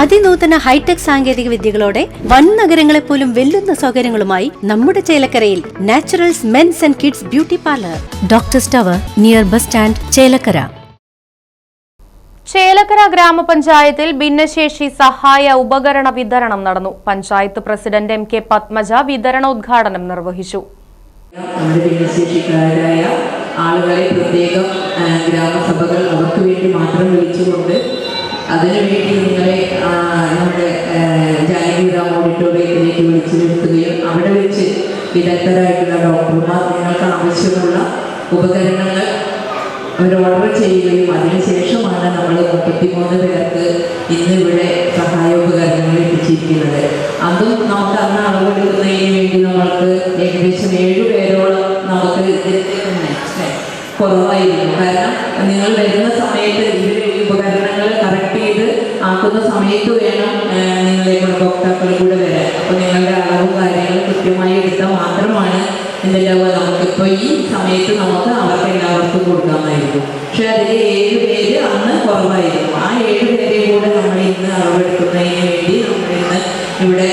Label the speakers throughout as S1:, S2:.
S1: അതിനൂതന hi tech സാങ്കേതിക വിദ്യകളോടെ വൻ നഗരങ്ങളെ പോലും വെല്ലുന്ന സൗകര്യങ്ങളുമായി നമ്മുടെ ചേലക്കരയിൽ Naturals men's and kids beauty parlour. Doctor സ്റ്റവർ near bus stand Chelakkara.
S2: Chelakkara ഗ്രാമപഞ്ചായത്തിൽ ഭിന്നശേഷി സഹായ ഉപകരണ വിതരണം നടന്നു. Panchayat president M K Padmaja വിതരണ ഉദ്ഘാടനം നിർവഹിച്ചു.
S3: നമ്മുടെ ഭിന്നശേഷിക്കാരായ ആളുകളെ പ്രത്യേകം ഗ്രാമസഭകൾ അവർക്ക് വേണ്ടി മാത്രം വിളിച്ചുകൊണ്ട് അതിനുവേണ്ടി നിങ്ങളെ ഓഡിറ്റോറിയത്തിലേക്ക് വിളിച്ചു നിർത്തുകയും അവിടെ വെച്ച് വിദഗ്ധരായിട്ടുള്ള ഡോക്ടർമാർ നിങ്ങൾക്ക് ആവശ്യമുള്ള ഉപകരണങ്ങൾ അവർ ഓർഡർ ചെയ്യുകയും അതിനുശേഷമാണ് നമ്മൾ മുപ്പത്തിമൂന്ന് പേർക്ക് ഇന്ന് ഇവിടെ സഹായ ഉപകരണങ്ങൾ എത്തിച്ചിരിക്കുന്നത് അതും നമുക്ക് അന്ന് അളവെടുക്കുന്നതിന് വേണ്ടി നമ്മൾക്ക് ഏകദേശം ഏഴ് പേരോളം നമുക്ക് കുറവായിരുന്നു. കാരണം നിങ്ങൾ വരുന്ന സമയത്ത് ഇതിന്റെ ഉപകരണങ്ങൾ കറക്റ്റ് ചെയ്ത് ആക്കുന്ന സമയത്ത് വേണം നിങ്ങളെ ഗുണഭോക്താക്കൾ കൂടെ വരാൻ. കൃത്യമായി എടുത്താൽ മാത്രമാണ് എന്തുണ്ടാവുക നമുക്കിപ്പോൾ ഈ സമയത്ത് നമുക്ക് അവർക്ക് എല്ലാവർക്കും കൊടുക്കാമായിരുന്നു. പക്ഷെ അതിൽ ഏഴ് പേര് അന്ന് കുറവായിരുന്നു. ആ ഏഴ് പേരെ കൂടെ നമ്മൾ ഇന്ന് അളവെടുക്കുന്നതിന് വേണ്ടി നമ്മൾ ഇന്ന് ഇവിടെ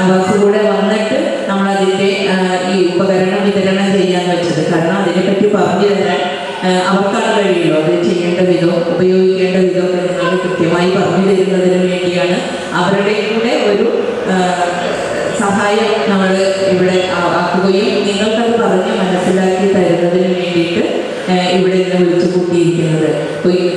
S3: അവർക്ക് കൂടെ വന്നിട്ട് നമ്മളതിന്റെ ഈ ഉപകരണം വിതരണം ചെയ്യാൻ വെച്ചത്. കാരണം അതിനെപ്പറ്റി പറഞ്ഞു തരാൻ അവർക്കാണ് കഴിയുള്ളൂ അത് ചെയ്യേണ്ട വിധം ഉപയോഗിക്കേണ്ട വിധം നിങ്ങൾ കൃത്യമായി പറഞ്ഞു തരുന്നതിന് വേണ്ടിയാണ് അവരുടെ കൂടെ ഒരു സഹായം നമ്മൾ ഇവിടെ ആ- ആക്കുകയും നിങ്ങൾക്കത് പറഞ്ഞ് മനസ്സിലാക്കി തരുന്നതിന് വേണ്ടിയിട്ട് ഇവിടെ നിന്ന് വിളിച്ചു കൂട്ടിയിരിക്കുന്നത്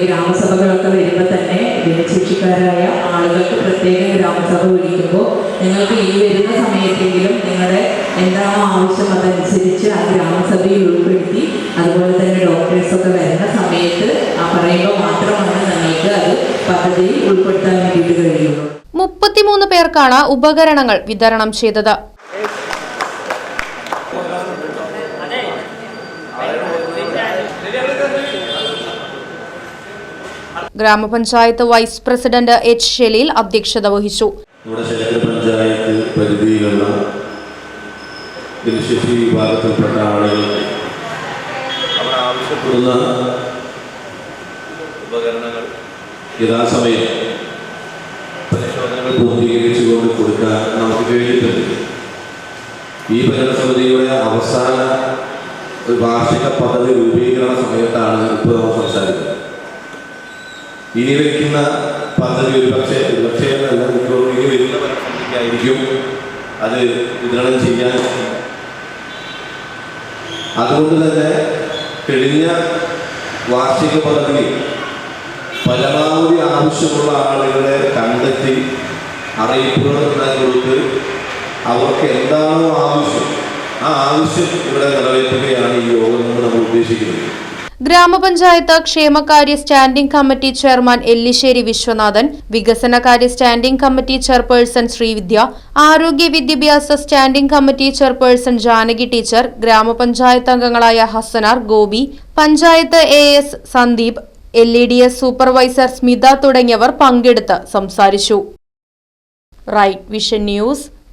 S3: ഗ്രാമസഭകളൊക്കെ വരുമ്പോൾ തന്നെ ഭിന്നശേഷിക്കാരായ ആളുകൾക്ക് പ്രത്യേകം ഗ്രാമസഭ വിളിക്കുമ്പോൾ നിങ്ങൾക്ക് ഈ വരുന്ന സമയത്തെങ്കിലും നിങ്ങളുടെ എന്താണോ ആവശ്യം അതനുസരിച്ച് ആ ഗ്രാമസഭയിൽ ഉൾപ്പെടുത്തി അതുപോലെ തന്നെ ഡോക്ടേഴ്സൊക്കെ വരുന്ന സമയത്ത് പറയുമ്പോൾ മാത്രമാണ് നിങ്ങൾക്ക് അത് പദ്ധതിയിൽ ഉൾപ്പെടുത്താൻ വേണ്ടിയിട്ട് കഴിയുള്ളൂ.
S2: മുപ്പത്തിമൂന്ന് പേർക്കാണ് ഉപകരണങ്ങൾ വിതരണം ചെയ്തത്. ഗ്രാമപഞ്ചായത്ത് വൈസ് പ്രസിഡന്റ് എച്ച് ഷെലീൽ അധ്യക്ഷത വഹിച്ചു.
S4: പരിധിയിലുള്ള അവർ യഥാസമയം പരിശോധനകൾ പൂർത്തീകരിച്ചുകൊണ്ട് കൊടുക്കാൻ നമുക്ക് കഴിഞ്ഞിട്ടുണ്ട്. ഈ ഭരണസമിതിയുടെ അവസാന ഒരു വാർഷിക പദ്ധതി രൂപീകരണ സമയത്താണ് ഇപ്പോൾ നമ്മൾ സംസാരിക്കുന്നത്. ഇനി വയ്ക്കുന്ന പദ്ധതി ഒരു പക്ഷേ ഒരു പക്ഷേ എന്നല്ല മിക്കവാറും ഇനി വരുന്ന ഭരണസമിതിക്കായിരിക്കും അത് വിതരണം ചെയ്യാൻ അതുകൊണ്ട് തന്നെ കഴിഞ്ഞ വാർഷിക പദ്ധതി പരമാവധി ആവശ്യമുള്ള ആളുകളെ കണ്ടെത്തി അറിയിപ്പുകൾ നൽകി കൊടുത്ത് അവർക്ക് എന്താണോ ആവശ്യം? ആ ആവശ്യം ഇവിടെ നിറവേറ്റുകയാണ് ഈ യോഗം കൊണ്ട് നമ്മൾ ഉദ്ദേശിക്കുന്നത്.
S2: ഗ്രാമപഞ്ചായത്ത് ക്ഷേമകാര്യ standing committee chairman Ellissery Viswanathan വികസനകാര്യ സ്റ്റാൻഡിംഗ് കമ്മിറ്റി ചെയർപേഴ്സൺ ശ്രീവിദ്യ ആരോഗ്യ വിദ്യാഭ്യാസ standing committee chairperson Janaki teacher ഗ്രാമപഞ്ചായത്ത് അംഗങ്ങളായ Hassanar Gopi panchayat A S Sandeep L E D S supervisor Smitha തുടങ്ങിയവർ പങ്കെടുത്ത് സംസാരിച്ചു. Right vision news